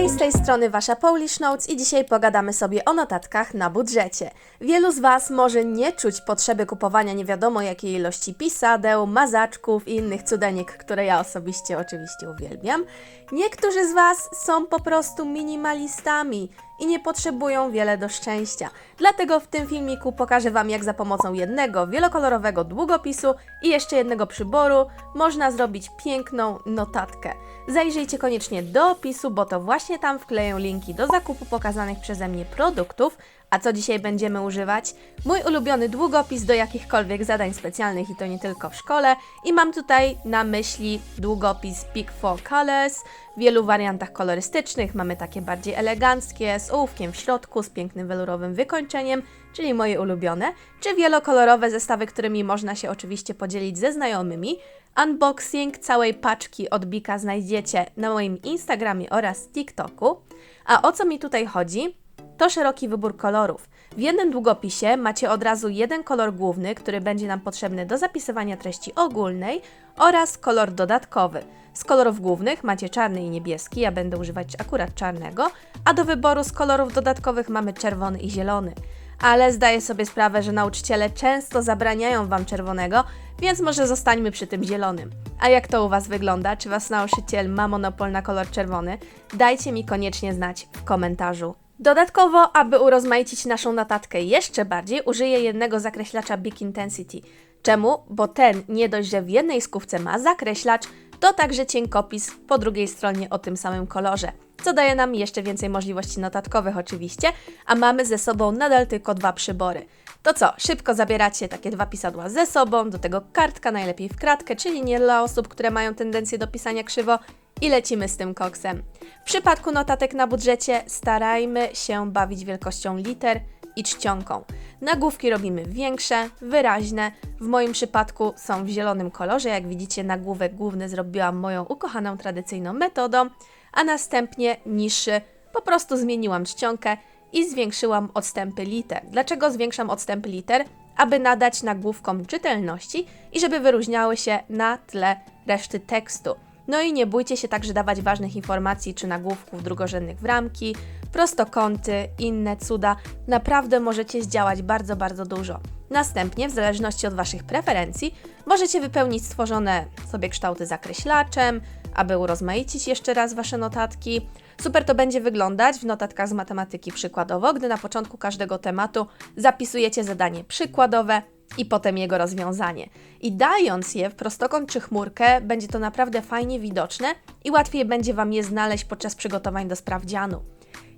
Hej, z tej strony Wasza Polish Notes i dzisiaj pogadamy sobie o notatkach na budżecie. Wielu z Was może nie czuć potrzeby kupowania nie wiadomo jakiej ilości pisadeł, mazaczków i innych cudenik, które ja osobiście oczywiście uwielbiam. Niektórzy z Was są po prostu minimalistami i nie potrzebują wiele do szczęścia. Dlatego w tym filmiku pokażę Wam, jak za pomocą jednego wielokolorowego długopisu i jeszcze jednego przyboru można zrobić piękną notatkę. Zajrzyjcie koniecznie do opisu, bo to właśnie tam wkleję linki do zakupu pokazanych przeze mnie produktów. A co dzisiaj będziemy używać? Mój ulubiony długopis do jakichkolwiek zadań specjalnych i to nie tylko w szkole. I mam tutaj na myśli długopis Big Four Colors w wielu wariantach kolorystycznych. Mamy takie bardziej eleganckie, z ołówkiem w środku, z pięknym welurowym wykończeniem, czyli moje ulubione, czy wielokolorowe zestawy, którymi można się oczywiście podzielić ze znajomymi. Unboxing całej paczki od Bika znajdziecie na moim Instagramie oraz TikToku. A o co mi tutaj chodzi? To szeroki wybór kolorów. W jednym długopisie macie od razu jeden kolor główny, który będzie nam potrzebny do zapisywania treści ogólnej oraz kolor dodatkowy. Z kolorów głównych macie czarny i niebieski, ja będę używać akurat czarnego, a do wyboru z kolorów dodatkowych mamy czerwony i zielony. Ale zdaję sobie sprawę, że nauczyciele często zabraniają Wam czerwonego, więc może zostańmy przy tym zielonym. A jak to u Was wygląda? Czy Was nauczyciel ma monopol na kolor czerwony? Dajcie mi koniecznie znać w komentarzu. Dodatkowo, aby urozmaicić naszą notatkę jeszcze bardziej, użyję jednego zakreślacza Big Intensity. Czemu? Bo ten nie dość, że w jednej skówce ma zakreślacz, to także cienkopis po drugiej stronie o tym samym kolorze, co daje nam jeszcze więcej możliwości notatkowych oczywiście, a mamy ze sobą nadal tylko dwa przybory. To co, szybko zabieracie takie dwa pisadła ze sobą, do tego kartka, najlepiej w kratkę, czyli nie dla osób, które mają tendencję do pisania krzywo i lecimy z tym koksem. W przypadku notatek na budżecie starajmy się bawić wielkością liter i czcionką. Nagłówki robimy większe, wyraźne. W moim przypadku są w zielonym kolorze. Jak widzicie, nagłówek główny zrobiłam moją ukochaną tradycyjną metodą, a następnie niższy po prostu zmieniłam czcionkę i zwiększyłam odstępy liter. Dlaczego zwiększam odstępy liter? Aby nadać nagłówkom czytelności i żeby wyróżniały się na tle reszty tekstu. No i nie bójcie się także dawać ważnych informacji czy nagłówków drugorzędnych w ramki, prostokąty, inne cuda. Naprawdę możecie zdziałać bardzo, bardzo dużo. Następnie, w zależności od Waszych preferencji, możecie wypełnić stworzone sobie kształty zakreślaczem, aby urozmaicić jeszcze raz Wasze notatki. Super to będzie wyglądać w notatkach z matematyki przykładowo, gdy na początku każdego tematu zapisujecie zadanie przykładowe, i potem jego rozwiązanie. I dając je w prostokąt czy chmurkę, będzie to naprawdę fajnie widoczne i łatwiej będzie Wam je znaleźć podczas przygotowań do sprawdzianu.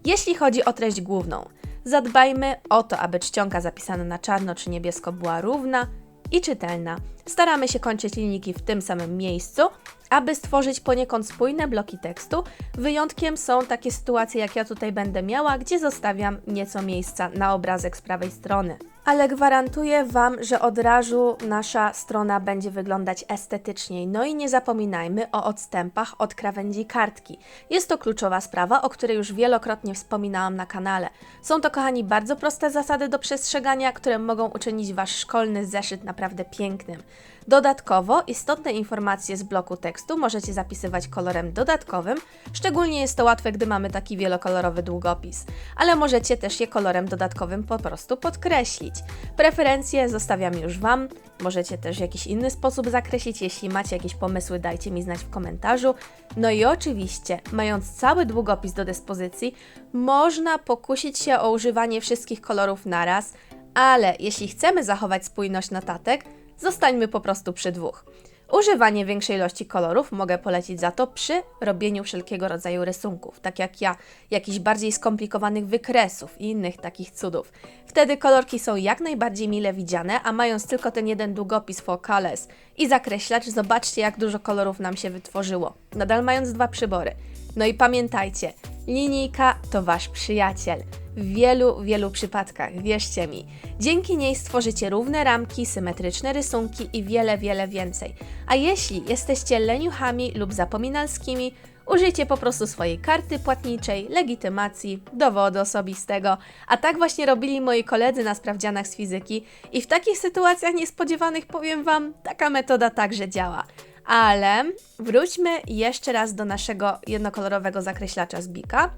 Jeśli chodzi o treść główną, zadbajmy o to, aby czcionka zapisana na czarno czy niebiesko była równa i czytelna. Staramy się kończyć linijki w tym samym miejscu, aby stworzyć poniekąd spójne bloki tekstu. Wyjątkiem są takie sytuacje, jak ja tutaj będę miała, gdzie zostawiam nieco miejsca na obrazek z prawej strony ale gwarantuję Wam, że od razu nasza strona będzie wyglądać estetyczniej. No i nie zapominajmy o odstępach od krawędzi kartki. Jest to kluczowa sprawa, o której już wielokrotnie wspominałam na kanale. Są to, kochani, bardzo proste zasady do przestrzegania, które mogą uczynić Wasz szkolny zeszyt naprawdę pięknym. Dodatkowo istotne informacje z bloku tekstu możecie zapisywać kolorem dodatkowym, szczególnie jest to łatwe, gdy mamy taki wielokolorowy długopis, ale możecie też je kolorem dodatkowym po prostu podkreślić. Preferencje zostawiam już Wam, możecie też w jakiś inny sposób zakreślić, jeśli macie jakieś pomysły dajcie mi znać w komentarzu. No i oczywiście, mając cały długopis do dyspozycji, można pokusić się o używanie wszystkich kolorów naraz, ale jeśli chcemy zachować spójność notatek, Zostańmy po prostu przy dwóch. Używanie większej ilości kolorów mogę polecić za to przy robieniu wszelkiego rodzaju rysunków, tak jak ja, jakichś bardziej skomplikowanych wykresów i innych takich cudów. Wtedy kolorki są jak najbardziej mile widziane, a mając tylko ten jeden długopis for colors i zakreślacz, zobaczcie jak dużo kolorów nam się wytworzyło, nadal mając dwa przybory. No i pamiętajcie, linijka to Wasz przyjaciel w wielu, wielu przypadkach, wierzcie mi. Dzięki niej stworzycie równe ramki, symetryczne rysunki i wiele, wiele więcej. A jeśli jesteście leniuchami lub zapominalskimi, użyjcie po prostu swojej karty płatniczej, legitymacji, dowodu osobistego. A tak właśnie robili moi koledzy na sprawdzianach z fizyki i w takich sytuacjach niespodziewanych powiem Wam, taka metoda także działa. Ale wróćmy jeszcze raz do naszego jednokolorowego zakreślacza z Bika.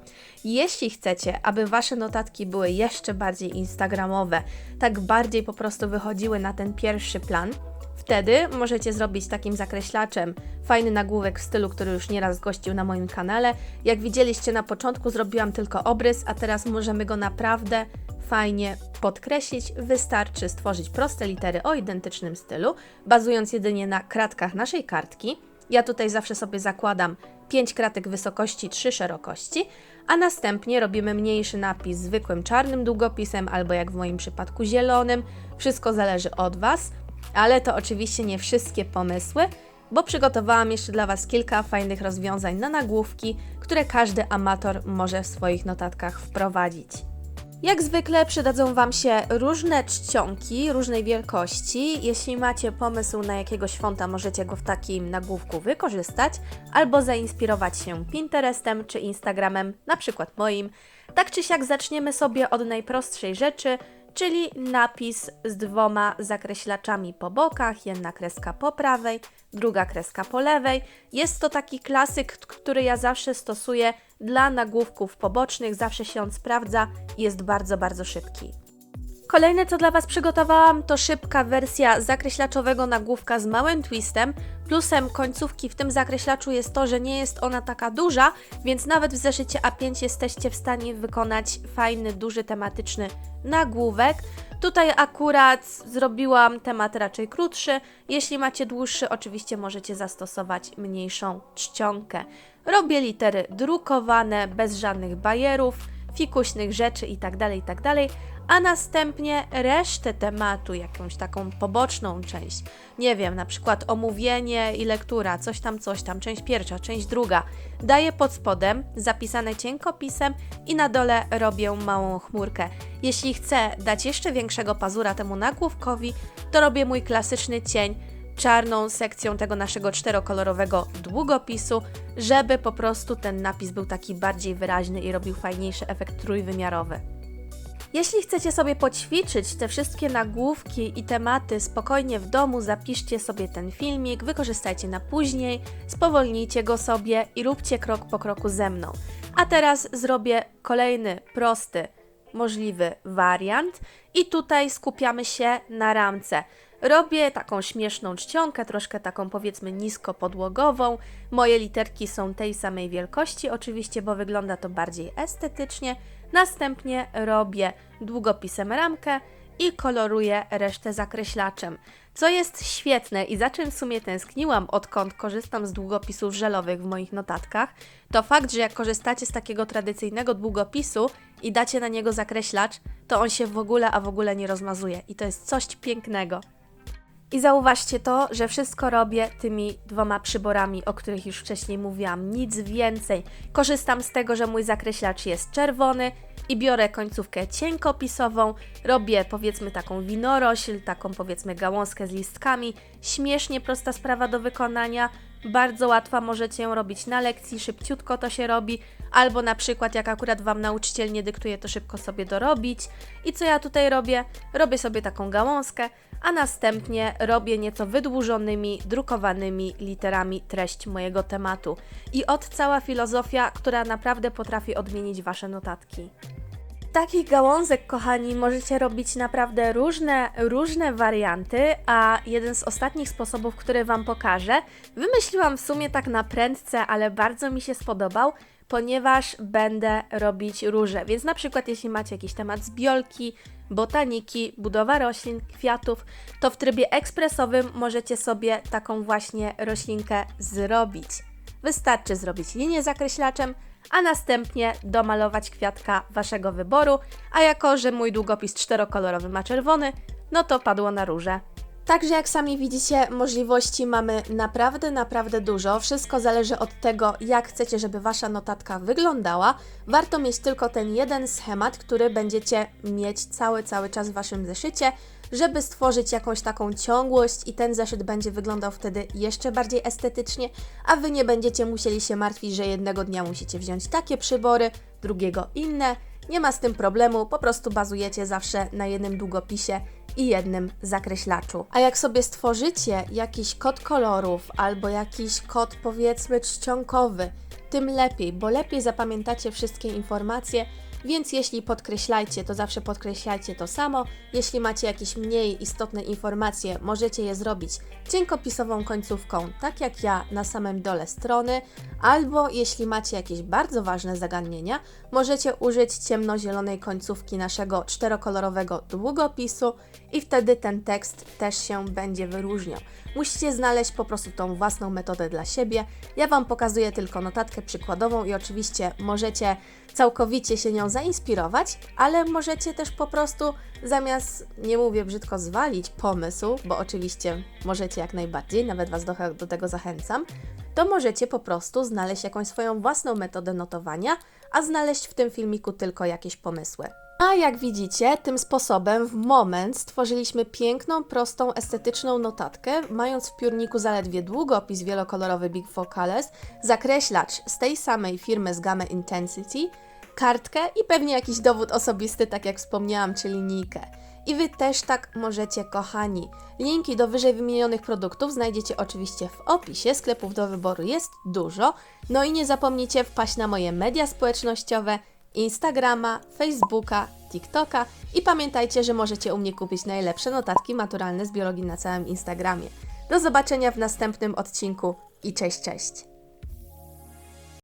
Jeśli chcecie, aby Wasze notatki były jeszcze bardziej instagramowe, tak bardziej po prostu wychodziły na ten pierwszy plan, Wtedy możecie zrobić takim zakreślaczem fajny nagłówek w stylu, który już nieraz gościł na moim kanale. Jak widzieliście na początku, zrobiłam tylko obrys, a teraz możemy go naprawdę fajnie podkreślić. Wystarczy stworzyć proste litery o identycznym stylu, bazując jedynie na kratkach naszej kartki. Ja tutaj zawsze sobie zakładam 5 kratek wysokości, 3 szerokości, a następnie robimy mniejszy napis zwykłym czarnym długopisem albo jak w moim przypadku zielonym. Wszystko zależy od Was. Ale to oczywiście nie wszystkie pomysły, bo przygotowałam jeszcze dla Was kilka fajnych rozwiązań na nagłówki, które każdy amator może w swoich notatkach wprowadzić. Jak zwykle przydadzą Wam się różne czcionki różnej wielkości. Jeśli macie pomysł na jakiegoś fonta, możecie go w takim nagłówku wykorzystać albo zainspirować się Pinterestem czy Instagramem, na przykład moim. Tak czy siak zaczniemy sobie od najprostszej rzeczy, czyli napis z dwoma zakreślaczami po bokach, jedna kreska po prawej, druga kreska po lewej. Jest to taki klasyk, który ja zawsze stosuję dla nagłówków pobocznych, zawsze się on sprawdza i jest bardzo, bardzo szybki. Kolejne, co dla Was przygotowałam, to szybka wersja zakreślaczowego nagłówka z małym twistem. Plusem końcówki w tym zakreślaczu jest to, że nie jest ona taka duża, więc nawet w zeszycie A5 jesteście w stanie wykonać fajny, duży, tematyczny nagłówek. Tutaj akurat zrobiłam temat raczej krótszy. Jeśli macie dłuższy, oczywiście możecie zastosować mniejszą czcionkę. Robię litery drukowane, bez żadnych bajerów, fikuśnych rzeczy itd., itd., a następnie resztę tematu, jakąś taką poboczną część, nie wiem, na przykład omówienie i lektura, coś tam, coś tam, część pierwsza, część druga, daję pod spodem, zapisane cienkopisem i na dole robię małą chmurkę. Jeśli chcę dać jeszcze większego pazura temu nagłówkowi, to robię mój klasyczny cień czarną sekcją tego naszego czterokolorowego długopisu, żeby po prostu ten napis był taki bardziej wyraźny i robił fajniejszy efekt trójwymiarowy. Jeśli chcecie sobie poćwiczyć te wszystkie nagłówki i tematy spokojnie w domu, zapiszcie sobie ten filmik, wykorzystajcie na później, spowolnijcie go sobie i róbcie krok po kroku ze mną. A teraz zrobię kolejny prosty, możliwy wariant i tutaj skupiamy się na ramce. Robię taką śmieszną czcionkę, troszkę taką powiedzmy nisko podłogową. Moje literki są tej samej wielkości, oczywiście, bo wygląda to bardziej estetycznie. Następnie robię długopisem ramkę i koloruję resztę zakreślaczem. Co jest świetne i za czym w sumie tęskniłam, odkąd korzystam z długopisów żelowych w moich notatkach, to fakt, że jak korzystacie z takiego tradycyjnego długopisu i dacie na niego zakreślacz, to on się w ogóle, a w ogóle nie rozmazuje. I to jest coś pięknego. I zauważcie to, że wszystko robię tymi dwoma przyborami, o których już wcześniej mówiłam. Nic więcej. Korzystam z tego, że mój zakreślacz jest czerwony i biorę końcówkę cienkopisową, robię powiedzmy taką winorośl, taką powiedzmy gałązkę z listkami. Śmiesznie prosta sprawa do wykonania, bardzo łatwa, możecie ją robić na lekcji, szybciutko to się robi, albo na przykład jak akurat Wam nauczyciel nie dyktuje, to szybko sobie dorobić. I co ja tutaj robię? Robię sobie taką gałązkę, a następnie robię nieco wydłużonymi, drukowanymi literami treść mojego tematu. I od cała filozofia, która naprawdę potrafi odmienić Wasze notatki. Takich gałązek, kochani, możecie robić naprawdę różne, różne warianty, a jeden z ostatnich sposobów, który Wam pokażę, wymyśliłam w sumie tak na prędce, ale bardzo mi się spodobał, ponieważ będę robić róże. Więc na przykład jeśli macie jakiś temat z botaniki, budowa roślin, kwiatów, to w trybie ekspresowym możecie sobie taką właśnie roślinkę zrobić. Wystarczy zrobić linię zakreślaczem, a następnie domalować kwiatka Waszego wyboru, a jako, że mój długopis czterokolorowy ma czerwony, no to padło na róże. Także jak sami widzicie, możliwości mamy naprawdę, naprawdę dużo. Wszystko zależy od tego, jak chcecie, żeby Wasza notatka wyglądała. Warto mieć tylko ten jeden schemat, który będziecie mieć cały, cały czas w Waszym zeszycie, żeby stworzyć jakąś taką ciągłość i ten zeszyt będzie wyglądał wtedy jeszcze bardziej estetycznie, a Wy nie będziecie musieli się martwić, że jednego dnia musicie wziąć takie przybory, drugiego inne. Nie ma z tym problemu, po prostu bazujecie zawsze na jednym długopisie i jednym zakreślaczu. A jak sobie stworzycie jakiś kod kolorów albo jakiś kod powiedzmy czcionkowy, tym lepiej, bo lepiej zapamiętacie wszystkie informacje, więc jeśli podkreślajcie, to zawsze podkreślajcie to samo. Jeśli macie jakieś mniej istotne informacje, możecie je zrobić cienkopisową końcówką, tak jak ja na samym dole strony, albo jeśli macie jakieś bardzo ważne zagadnienia, możecie użyć ciemnozielonej końcówki naszego czterokolorowego długopisu i wtedy ten tekst też się będzie wyróżniał. Musicie znaleźć po prostu tą własną metodę dla siebie. Ja Wam pokazuję tylko notatkę przykładową i oczywiście możecie całkowicie się nią zainspirować, ale możecie też po prostu zamiast, nie mówię brzydko, zwalić pomysł, bo oczywiście możecie jak najbardziej, nawet Was do, do tego zachęcam, to możecie po prostu znaleźć jakąś swoją własną metodę notowania, a znaleźć w tym filmiku tylko jakieś pomysły. A jak widzicie, tym sposobem w moment stworzyliśmy piękną, prostą, estetyczną notatkę, mając w piórniku zaledwie długopis wielokolorowy Big Focales, zakreślacz z tej samej firmy z gamy Intensity, kartkę i pewnie jakiś dowód osobisty, tak jak wspomniałam, czy linijkę. I Wy też tak możecie, kochani. Linki do wyżej wymienionych produktów znajdziecie oczywiście w opisie. Sklepów do wyboru jest dużo. No i nie zapomnijcie wpaść na moje media społecznościowe, Instagrama, Facebooka, TikToka i pamiętajcie, że możecie u mnie kupić najlepsze notatki maturalne z biologii na całym Instagramie. Do zobaczenia w następnym odcinku i cześć, cześć!